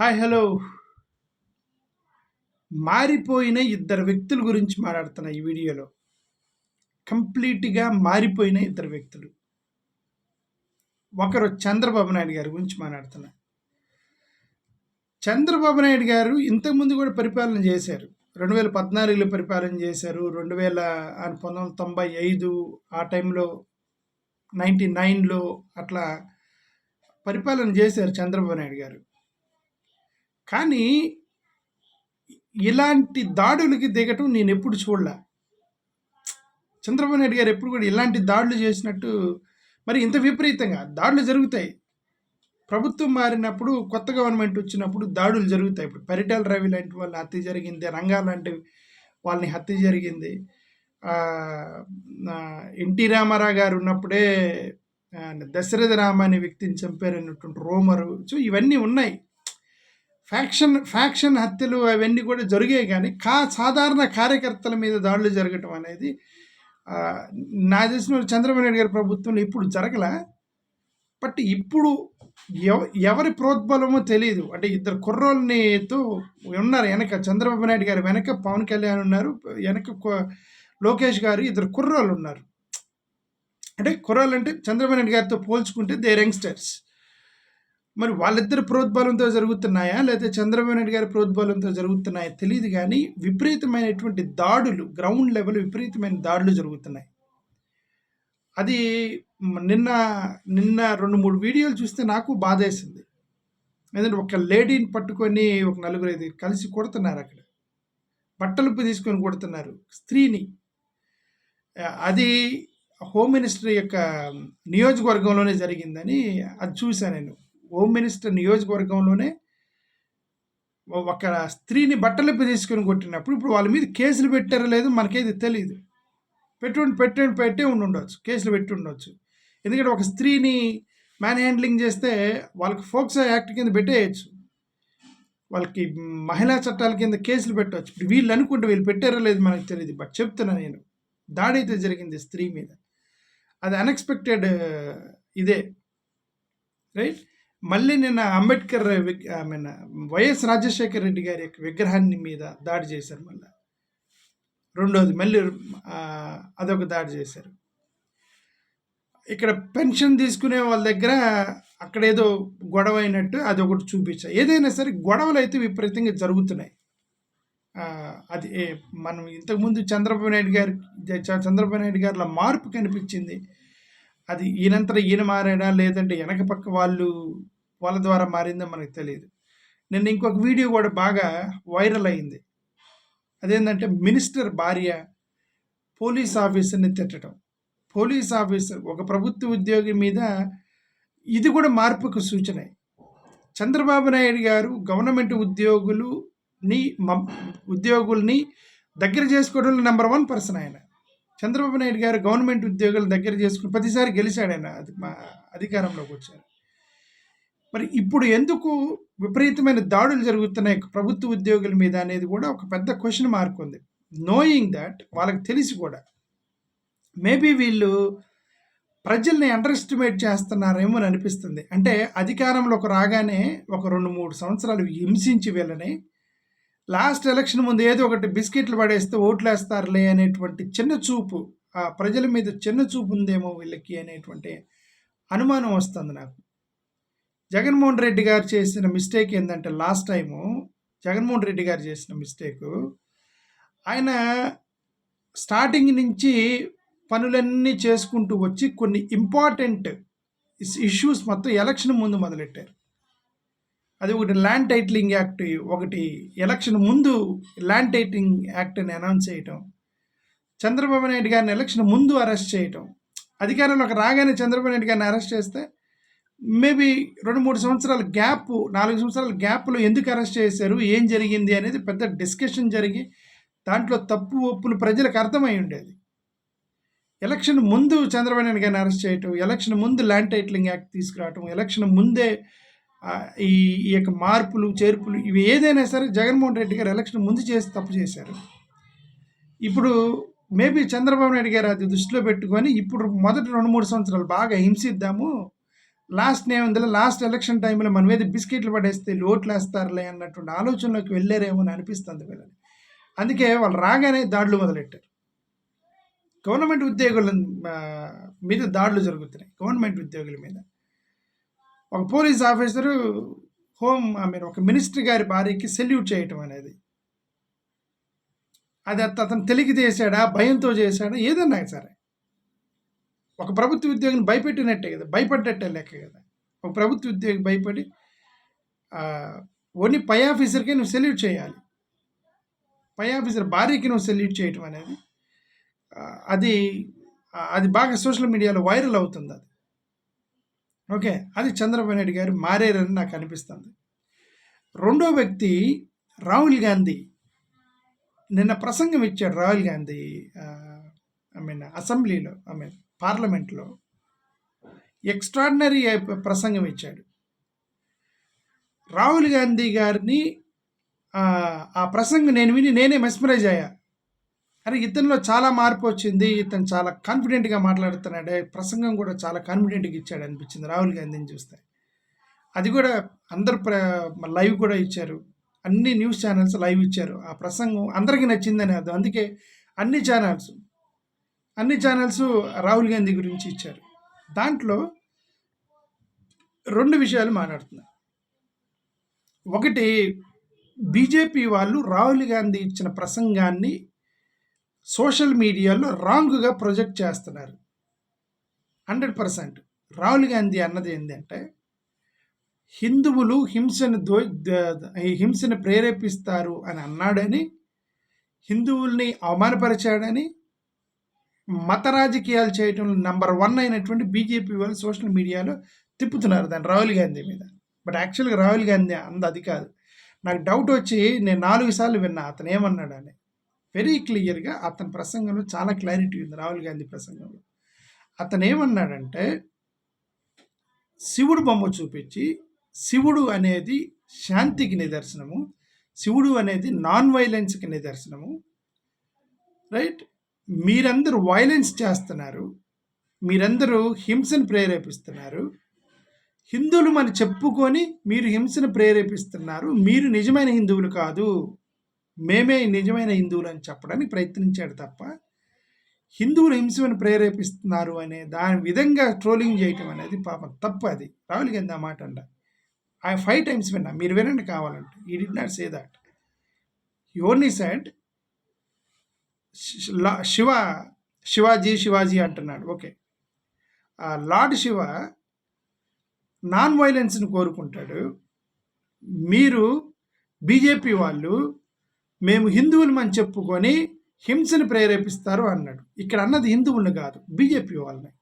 Hi hello. మారిపోయిన ఇద్దరు వ్యక్తుల గురించి మాట్లాడుతున్నా ఈ వీడియోలో కంప్లీట్గా మారిపోయిన ఇద్దరు వ్యక్తులు. ఒకరు చంద్రబాబు నాయుడు గారి గురించి మాట్లాడుతున్నా. చంద్రబాబు నాయుడు గారు ఇంతకుముందు కూడా పరిపాలన చేశారు. రెండు వేల పద్నాలుగులో పరిపాలన చేశారు. రెండు వేల పంతొమ్మిది వందల తొంభై ఐదు ఆ టైంలో నైంటీ నైన్లో అట్లా పరిపాలన చేశారు చంద్రబాబు నాయుడు గారు. కానీ ఇలాంటి దాడులకి దిగటం నేను ఎప్పుడు చూడలే. చంద్రబాబు నాయుడు గారు ఎప్పుడు కూడా ఇలాంటి దాడులు చేసినట్టు మరి ఇంత విపరీతంగా దాడులు జరుగుతాయి. ప్రభుత్వం మారినప్పుడు కొత్త గవర్నమెంట్ వచ్చినప్పుడు దాడులు జరుగుతాయి. ఇప్పుడు పరిటాల రవి లాంటి వాళ్ళ హత్య జరిగింది రంగా లాంటి వాళ్ళని హత్య జరిగింది. ఎన్టీ రామారావు గారు ఉన్నప్పుడే దశరథ రామ అనే వ్యక్తిని చంపారన్నటువంటి రోమరు. సో ఇవన్నీ ఉన్నాయి. ఫ్యాక్షన్ ఫ్యాక్షన్ హత్యలు అవన్నీ కూడా జరిగాయి కానీ కా సాధారణ కార్యకర్తల మీద దాడులు జరగటం అనేది నా తెలిసిన చంద్రబాబు నాయుడు గారి ప్రభుత్వంలో ఇప్పుడు జరగలే. బట్ ఇప్పుడు ఎవ ఎవరి ప్రోద్బలమో తెలియదు. అంటే ఇద్దరు కుర్రోళ్ళనితో ఉన్నారు వెనక చంద్రబాబు నాయుడు గారు వెనక పవన్ కళ్యాణ్ ఉన్నారు వెనక లోకేష్ గారు ఇద్దరు కుర్రోళ్ళు ఉన్నారు. అంటే కుర్రోళ్ళు అంటే చంద్రబాబు నాయుడు గారితో పోల్చుకుంటే దే యంగ్స్టర్స్. మరి వాళ్ళిద్దరు ప్రోద్బలంతో జరుగుతున్నాయా? లేదా చంద్రబాబు నాయుడు గారి ప్రోద్బలంతో జరుగుతున్నాయా? తెలియదు కానీ విపరీతమైనటువంటి దాడులు గ్రౌండ్ లెవెల్ విపరీతమైన దాడులు జరుగుతున్నాయి. అది నిన్న నిన్న రెండు మూడు వీడియోలు చూస్తే నాకు బాధేసింది. ఎందుకంటే ఒక లేడీని పట్టుకొని ఒక నలుగురు ఐదు కలిసి కొడుతున్నారు అక్కడ. బట్టలుప్పు తీసుకొని కొడుతున్నారు స్త్రీని. అది హోమ్ మినిస్టర్ యొక్క నియోజకవర్గంలోనే జరిగిందని అది చూశాను నేను. హోమ్ మినిస్టర్ నియోజకవర్గంలోనే ఒక స్త్రీని బట్టలిప్పి తీసుకొని కొట్టినప్పుడు ఇప్పుడు వాళ్ళ మీద కేసులు పెట్టారో లేదు మనకేది తెలియదు పెట్టుకుని పెట్టి పెట్టే ఉండి ఉండొచ్చు కేసులు పెట్టి ఉండొచ్చు. ఎందుకంటే ఒక స్త్రీని మ్యాన్ హ్యాండ్లింగ్ చేస్తే వాళ్ళకి ఫోక్స్ యాక్ట్ కింద పెట్టేయచ్చు. వాళ్ళకి మహిళా చట్టాల కింద కేసులు పెట్టవచ్చు ఇప్పుడు వీళ్ళు అనుకుంటే వీళ్ళు పెట్టారో లేదు మనకు తెలియదు బట్ చెప్తున్నా నేను దాడి అయితే జరిగింది స్త్రీ మీద. అది అన్ఎక్స్పెక్టెడ్ ఇదే. రైట్ మళ్ళీ నిన్న Ambedkar I mean YS Rajasekhara Reddy గారి యొక్క విగ్రహాన్ని మీద దాడి చేశారు మళ్ళీ. రెండోది మళ్ళీ అదొక దాడి చేశారు. ఇక్కడ పెన్షన్ తీసుకునే వాళ్ళ దగ్గర అక్కడ ఏదో గొడవ అయినట్టు అది ఒకటి చూపించారు ఏదైనా సరే గొడవలు అయితే విపరీతంగా జరుగుతున్నాయి. అది మనం ఇంతకుముందు చంద్రబాబు నాయుడు గారి చంద్రబాబు నాయుడు గారిలో మార్పు కనిపించింది. అది ఈయనంతటా ఈయన మారాడా లేదంటే వెనక పక్క వాళ్ళు వాళ్ళ ద్వారా మారిందో మనకు తెలియదు. నిన్న ఇంకొక వీడియో కూడా బాగా వైరల్ అయింది. అదేంటంటే మినిస్టర్ భార్య పోలీస్ ఆఫీసర్ని తిట్టడం. పోలీస్ ఆఫీసర్ ఒక ప్రభుత్వ ఉద్యోగి మీద ఇది కూడా మార్పుకు సూచన. చంద్రబాబు నాయుడు గారు గవర్నమెంట్ ఉద్యోగులుని ఉద్యోగుల్ని దగ్గర చేసుకోవడంలో నెంబర్ వన్ పర్సన్ ఆయన. చంద్రబాబు నాయుడు గారు గవర్నమెంట్ ఉద్యోగులు దగ్గర చేసుకుని ప్రతిసారి గెలిచాడు ఆయన అది మా అధికారంలోకి వచ్చారు. మరి ఇప్పుడు ఎందుకు విపరీతమైన దాడులు జరుగుతున్నాయి ప్రభుత్వ ఉద్యోగుల మీద అనేది కూడా ఒక పెద్ద క్వశ్చన్ మార్క్ ఉంది. నోయింగ్ దట్ వాళ్ళకి తెలిసి కూడా మేబీ వీళ్ళు ప్రజల్ని అండర్ ఎస్టిమేట్ చేస్తున్నారేమో అని అనిపిస్తుంది. అంటే అధికారంలోకి రాగానే ఒక రెండు మూడు సంవత్సరాలు హింసించి వీళ్ళని లాస్ట్ ఎలక్షన్ ముందు ఏదో ఒకటి బిస్కెట్లు పడేస్తే ఓట్లేస్తారులే అనేటువంటి చిన్న చూపు ఆ ప్రజల మీద చిన్న చూపు ఉందేమో వీళ్ళకి అనేటువంటి అనుమానం వస్తుంది నాకు. జగన్మోహన్ రెడ్డి గారు చేసిన మిస్టేక్ ఏంటంటే లాస్ట్ టైము జగన్మోహన్ రెడ్డి గారు చేసిన మిస్టేకు ఆయన స్టార్టింగ్ నుంచి పనులన్నీ చేసుకుంటూ వచ్చి కొన్ని ఇంపార్టెంట్ ఇష్యూస్ మొత్తం ఎలక్షన్ ముందు మొదలెట్టారు. అది ఒకటి ల్యాండ్ టైటిలింగ్ యాక్ట్ ఒకటి ఎలక్షన్ ముందు ల్యాండ్ టైటిలింగ్ యాక్ట్ని అనౌన్స్ చేయటం చంద్రబాబు నాయుడు గారిని ఎలక్షన్ ముందు అరెస్ట్ చేయటం. అధికారంలోకి రాగానే చంద్రబాబు నాయుడు గారిని అరెస్ట్ చేస్తే మేబీ రెండు మూడు సంవత్సరాల గ్యాప్ నాలుగు సంవత్సరాల గ్యాప్లో ఎందుకు అరెస్ట్ చేశారు ఏం జరిగింది అనేది పెద్ద డిస్కషన్ జరిగి దాంట్లో తప్పు ఒప్పులు ప్రజలకు అర్థమై ఉండేది. ఎలక్షన్ ముందు చంద్రబాబు నాయుడు గారిని అరెస్ట్ చేయటం ఎలక్షన్ ముందు ల్యాండ్ టైటిలింగ్ యాక్ట్ తీసుకురావటం ఎలక్షన్ ముందే ఈ ఈ యొక్క మార్పులు చేర్పులు ఇవి ఏదైనా సరే జగన్మోహన్ రెడ్డి గారు ఎలక్షన్ ముందు చేసి తప్పు చేశారు. ఇప్పుడు మేబీ చంద్రబాబు నాయుడు గారు అది దృష్టిలో పెట్టుకొని ఇప్పుడు మొదటి రెండు మూడు సంవత్సరాలు బాగా హింసిద్దాము లాస్ట్ ఏముందిలే లాస్ట్ ఎలక్షన్ టైంలో మన మీద బిస్కెట్లు పడేస్తే లోట్లు వేస్తారులే అన్నటువంటి ఆలోచనలోకి వెళ్ళారేమో అని అనిపిస్తుంది వీళ్ళని అందుకే వాళ్ళు రాగానే దాడులు మొదలెట్టారు. గవర్నమెంట్ ఉద్యోగుల మీద దాడులు జరుగుతున్నాయి గవర్నమెంట్ ఉద్యోగుల మీద. ఒక police officer home I mean ఒక మినిస్టర్ గారి భార్యకి సెల్యూట్ చేయటం అనేది. అది అతను తెలిగి చేశాడా భయంతో చేశాడా ఏదన్నా సరే. ఒక ప్రభుత్వ ఉద్యోగిని భయపెట్టినట్టే కదా భయపడ్డట్టే లెక్క కదా. ఒక ప్రభుత్వ ఉద్యోగి భయపడి ఓన్లీ పై ఆఫీసర్కే నువ్వు సెల్యూట్ చేయాలి. పై ఆఫీసర్ భార్యకి నువ్వు సెల్యూట్ చేయటం అనేది అది అది బాగా సోషల్ మీడియాలో వైరల్ అవుతుంది అది. ఓకే అది చంద్రబాబు నాయుడు గారు మారేరని నాకు అనిపిస్తుంది. రెండో వ్యక్తి రాహుల్ గాంధీ. నిన్న ప్రసంగం ఇచ్చాడు రాహుల్ గాంధీ ఐ మీన్ అసెంబ్లీలో ఐ మీన్ పార్లమెంట్లో ఎక్స్ట్రాడినరీ ప్రసంగం ఇచ్చాడు. రాహుల్ గాంధీ గారిని ఆ, ప్రసంగం నేను విని నేనే మెస్మరైజ్ అయ్యా. అరే ఇతనిలో చాలా మార్పు వచ్చింది ఇతను చాలా కాన్ఫిడెంట్గా మాట్లాడుతున్నాడు ప్రసంగం కూడా చాలా కాన్ఫిడెంట్గా ఇచ్చాడు అనిపించింది రాహుల్ గాంధీని చూస్తే. అది కూడా అందరు ప్ర లైవ్ కూడా ఇచ్చారు. అన్ని న్యూస్ ఛానల్స్ లైవ్ ఇచ్చారు. ఆ ప్రసంగం అందరికీ నచ్చిందని అది అందుకే అన్ని ఛానల్స్ అన్ని ఛానల్స్ రాహుల్ గాంధీ గురించి ఇచ్చారు. దాంట్లో రెండు విషయాలు మాట్లాడుతున్నారు ఒకటి బీజేపీ వాళ్ళు రాహుల్ గాంధీ ఇచ్చిన ప్రసంగాన్ని సోషల్ మీడియాలో రాంగ్గా ప్రొజెక్ట్ చేస్తున్నారు. Hundred percent. రాహుల్ గాంధీ అన్నది ఏంటంటే హిందువులు హింసను దో హింసను ప్రేరేపిస్తారు అని అన్నాడని హిందువుల్ని అవమానపరిచాడని మత రాజకీయాలు చేయటం నంబర్ వన్ అయినటువంటి బీజేపీ వాళ్ళు సోషల్ మీడియాలో తిప్పుతున్నారు దాన్ని రాహుల్ గాంధీ మీద. బట్ యాక్చువల్గా రాహుల్ గాంధీ అంద అది కాదు. నాకు డౌట్ వచ్చి నేను నాలుగు సార్లు విన్నా అతను ఏమన్నాడు అని. వెరీ క్లియర్గా అతని ప్రసంగంలో చాలా క్లారిటీ ఉంది రాహుల్ గాంధీ ప్రసంగంలో. అతను ఏమన్నాడంటే శివుడు బొమ్మ చూపించి శివుడు అనేది శాంతికి నిదర్శనము శివుడు అనేది నాన్ వైలెన్స్కి నిదర్శనము రైట్ మీరందరూ వైలెన్స్ చేస్తున్నారు. మీరందరూ హింసను ప్రేరేపిస్తున్నారు. హిందువులు అని చెప్పుకొని మీరు హింసను ప్రేరేపిస్తున్నారు. మీరు నిజమైన హిందువులు కాదు. మేమే నిజమైన హిందువులు అని చెప్పడానికి ప్రయత్నించాడు తప్ప హిందువులు హింసను ప్రేరేపిస్తున్నారు అనే దాని విధంగా ట్రోలింగ్ చేయటం అనేది పాపం తప్పు అది. రాహుల్ గాంధీ ఆ మాట అండ ఐ ఫైవ్ టైమ్స్ విన్నా. మీరు వినండి కావాలంటే. ఈ did not say that only said Shiva Shivaji Shivaji అంటున్నాడు. ఓకే. లార్డ్ శివ నాన్ వైలెన్స్ని కోరుకుంటాడు. మీరు బీజేపీ వాళ్ళు మేము హిందువులమని చెప్పుకొని హింసను ప్రేరేపిస్తారు అన్నాడు. ఇక్కడ అన్నది హిందువులను కాదు బీజేపీ వాళ్ళని.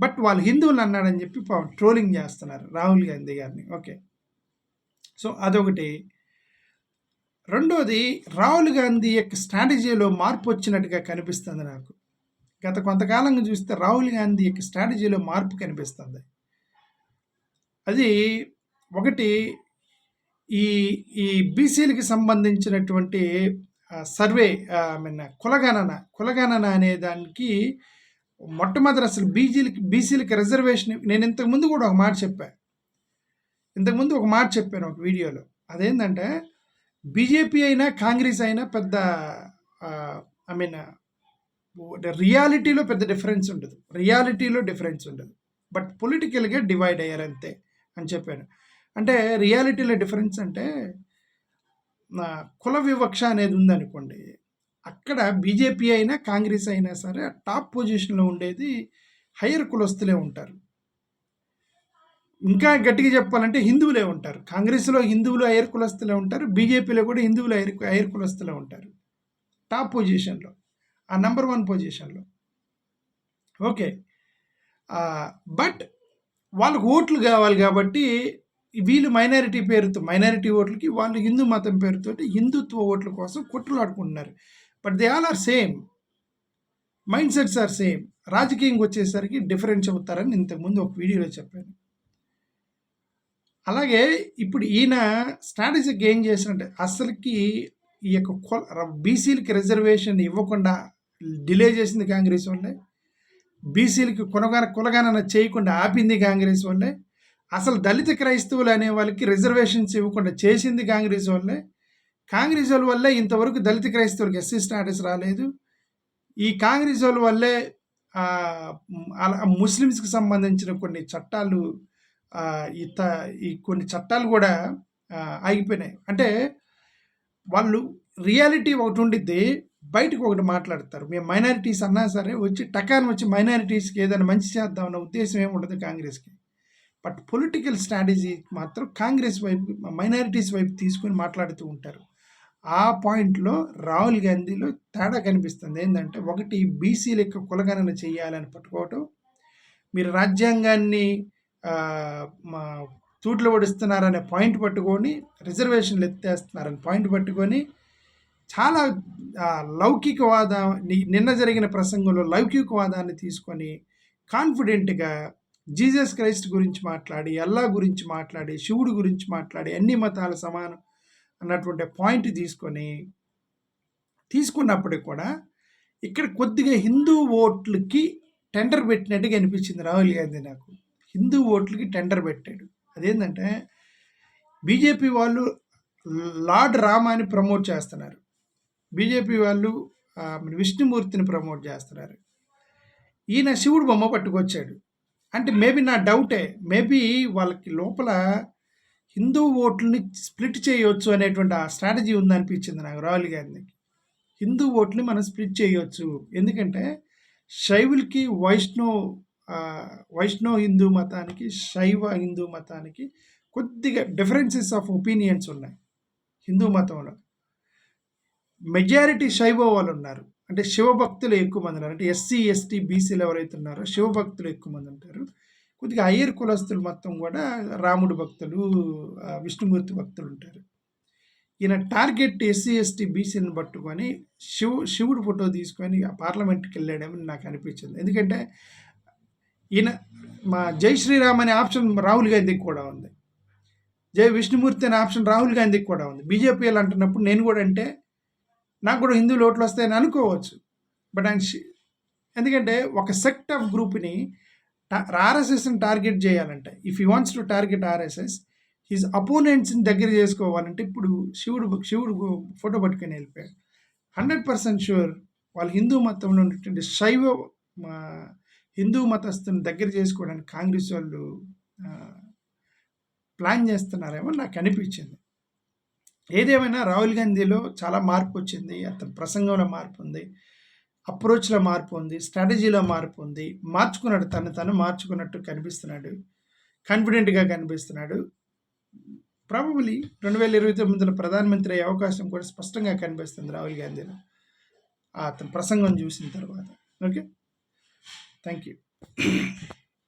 బట్ వాళ్ళు హిందువులు అన్నాడని చెప్పి పాపం ట్రోలింగ్ చేస్తున్నారు రాహుల్ గాంధీ గారిని. ఓకే. సో అదొకటి. రెండోది రాహుల్ గాంధీ యొక్క స్ట్రాటజీలో మార్పు వచ్చినట్టుగా కనిపిస్తుంది నాకు. గత కొంతకాలంగా చూస్తే రాహుల్ గాంధీ యొక్క స్ట్రాటజీలో మార్పు కనిపిస్తుంది. అది ఒకటి ఈ ఈ బీసీలకి సంబంధించినటువంటి సర్వే ఐ మీన్ కులగణన కులగణన అనే దానికి మొట్టమొదటి అసలు బీజీలకి బీసీలకి రిజర్వేషన్ నేను ఇంతకుముందు కూడా ఒక మాట చెప్పాను ఇంతకుముందు ఒక మాట చెప్పాను ఒక వీడియోలో. అదేంటంటే బీజేపీ అయినా కాంగ్రెస్ అయినా పెద్ద ఐ మీన్ రియాలిటీలో పెద్ద డిఫరెన్స్ ఉండదు. రియాలిటీలో డిఫరెన్స్ ఉండదు. బట్ పొలిటికల్గా డివైడ్ అయ్యారు అంతే అని చెప్పాను. అంటే రియాలిటీలో డిఫరెన్స్ అంటే కుల వివక్ష అనేది ఉందనుకోండి అక్కడ బీజేపీ అయినా కాంగ్రెస్ అయినా సరే టాప్ పొజిషన్లో ఉండేది హయ్యర్ కులస్తులే ఉంటారు. ఇంకా గట్టిగా చెప్పాలంటే హిందువులే ఉంటారు. కాంగ్రెస్లో హిందువులు అయ్యర్ కులస్తులే ఉంటారు. బీజేపీలో కూడా హిందువులు అయ్యర్ అయ్యర్ కులస్తులే ఉంటారు. టాప్ పొజిషన్లో ఆ నంబర్ వన్ పొజిషన్లో. ఓకే. బట్ వాళ్ళకు ఓట్లు కావాలి కాబట్టి వీళ్ళు మైనారిటీ పేరుతో మైనారిటీ ఓట్లకి వాళ్ళు హిందూ మతం పేరుతో హిందుత్వ ఓట్ల కోసం కుట్రలాడుకుంటున్నారు but they all are same. Mind sets are same. రాజకీయంకి వచ్చేసరికి డిఫరెన్స్ అవుతారని ఇంతకుముందు ఒక వీడియోలో చెప్పాను. అలాగే ఇప్పుడు ఈయన స్ట్రాటజీకి ఏం చేసినట్టే అసలుకి ఈ యొక్క కుల బీసీలకి రిజర్వేషన్ ఇవ్వకుండా డిలే చేసింది కాంగ్రెస్ వాళ్ళే. బీసీలకి కొనగాన కులగాన చేయకుండా ఆపింది కాంగ్రెస్ వాళ్ళే. అసలు దళిత క్రైస్తవులు అనే వాళ్ళకి రిజర్వేషన్స్ ఇవ్వకుండా చేసింది కాంగ్రెస్ వాళ్ళే. కాంగ్రెస్ వాళ్ళ వల్లే ఇంతవరకు దళిత క్రైస్తవులకు ఎస్సీ స్టాటస్ రాలేదు. ఈ కాంగ్రెస్ వాళ్ళ వల్లే అలా ముస్లిమ్స్కి సంబంధించిన కొన్ని చట్టాలు ఇత ఈ కొన్ని చట్టాలు కూడా ఆగిపోయినాయి. అంటే వాళ్ళు రియాలిటీ ఒకటి ఉండిద్ది బయటకు ఒకటి మాట్లాడతారు. మేము మైనారిటీస్ అన్నా సరే వచ్చి టకాన్ వచ్చి మైనారిటీస్కి ఏదైనా మంచి చేద్దాం అన్న ఉద్దేశం ఏమి ఉండదు కాంగ్రెస్కి. బట్ పొలిటికల్ స్ట్రాటజీ మాత్రం కాంగ్రెస్ వైపు మైనారిటీస్ వైపు తీసుకొని మాట్లాడుతూ ఉంటారు. ఆ పాయింట్లో రాహుల్ గాంధీలో తేడా కనిపిస్తుంది. ఏంటంటే ఒకటి బీసీల యొక్క కులగణన చేయాలని పట్టుకోవటం మీరు రాజ్యాంగాన్ని మా తూట్లు పడిస్తున్నారనే పాయింట్ పట్టుకొని రిజర్వేషన్లు ఎత్తేస్తున్నారని పాయింట్ పట్టుకొని చాలా ఆ, లౌకికవాద ని- నిన్న జరిగిన ప్రసంగంలో లౌకికవాదాన్ని తీసుకొని కాన్ఫిడెంట్గా జీసస్ క్రైస్ట్ గురించి మాట్లాడి అల్లా గురించి మాట్లాడి శివుడు గురించి మాట్లాడి అన్ని మతాలు సమానం అన్నటువంటి పాయింట్ తీసుకొని తీసుకున్నప్పటికి కూడా ఇక్కడ కొద్దిగా హిందూ ఓట్లకి టెండర్ పెట్టినట్టుగా అనిపించింది రాహుల్ గాంధీ నాకు. హిందూ ఓట్లకి టెండర్ పెట్టాడు. అదేంటంటే బీజేపీ వాళ్ళు లార్డ్ రామాని ప్రమోట్ చేస్తున్నారు. బీజేపీ వాళ్ళు విష్ణుమూర్తిని ప్రమోట్ చేస్తున్నారు. ఈయన శివుడు బొమ్మ పట్టుకొచ్చాడు. అంటే మేబీ నా డౌటే మేబీ వాళ్ళకి లోపల హిందూ ఓట్లని స్ప్లిట్ చేయొచ్చు అనేటువంటి ఆ స్ట్రాటజీ ఉందనిపించింది నాకు రాహుల్ గాంధీకి. హిందూ ఓట్ని మనం స్ప్లిట్ చేయొచ్చు. ఎందుకంటే శైవులకి వైష్ణవ్ వైష్ణవ్ హిందూ మతానికి శైవ హిందూ మతానికి కొద్దిగా డిఫరెన్సెస్ ఆఫ్ ఒపీనియన్స్ ఉన్నాయి. హిందూ మతంలో. మెజారిటీ శైవ వాళ్ళు ఉన్నారు. అంటే శివభక్తులు ఎక్కువ మంది ఉన్నారు. అంటే ఎస్సీ ఎస్టీ బీసీలు ఎవరైతే ఉన్నారో శివభక్తులు ఎక్కువ మంది ఉంటారు. కొద్దిగా అయ్యర్ కులస్తులు మొత్తం కూడా రాముడు భక్తులు విష్ణుమూర్తి భక్తులు ఉంటారు. ఈయన టార్గెట్ ఎస్సీ ఎస్టీ బీసీని పట్టుకొని శివు శివుడు ఫోటో తీసుకొని పార్లమెంట్కి వెళ్ళాడేమని నాకు అనిపించింది. ఎందుకంటే ఈయన మా జై శ్రీరామ్ అనే ఆప్షన్ రాహుల్ గాంధీకి కూడా ఉంది. జై విష్ణుమూర్తి అనే ఆప్షన్ రాహుల్ గాంధీకి కూడా ఉంది. బీజేపీ వాళ్ళు అంటున్నప్పుడు నేను కూడా అంటే నాకు కూడా హిందూ ఓట్లు వస్తాయని అనుకోవచ్చు. బట్ ఆయన ఎందుకంటే ఒక సెక్ట్ ఆఫ్ గ్రూప్ని ఆర్ఎస్ఎస్ని టార్గెట్ చేయాలంటే. If you wants to target RSS his అపోనెంట్స్ని దగ్గర చేసుకోవాలంటే ఇప్పుడు శివుడు శివుడు ఫోటో పట్టుకొని వెళ్ళిపోయాడు. హండ్రెడ్ పర్సెంట్ షూర్ వాళ్ళు హిందూ మతంలో ఉన్నటువంటి శైవ మా హిందూ మతస్థుని దగ్గర చేసుకోవడానికి కాంగ్రెస్ వాళ్ళు ప్లాన్ చేస్తున్నారేమో నాకు అనిపించింది. ఏదేమైనా రాహుల్ గాంధీలో చాలా మార్పు వచ్చింది అతని ప్రసంగంలో మార్పు ఉంది అప్రోచ్లో మార్పు ఉంది స్ట్రాటజీలో మార్పు ఉంది మార్చుకున్నాడు తను తను మార్చుకున్నట్టు కనిపిస్తున్నాడు కాన్ఫిడెంట్గా కనిపిస్తున్నాడు. ప్రాబబ్లీ రెండు వేల ఇరవై తొమ్మిదిలో ప్రధానమంత్రి అయ్యే అవకాశం కూడా స్పష్టంగా కనిపిస్తుంది రాహుల్ గాంధీలో అతని ప్రసంగం చూసిన తర్వాత. ఓకే? Thank you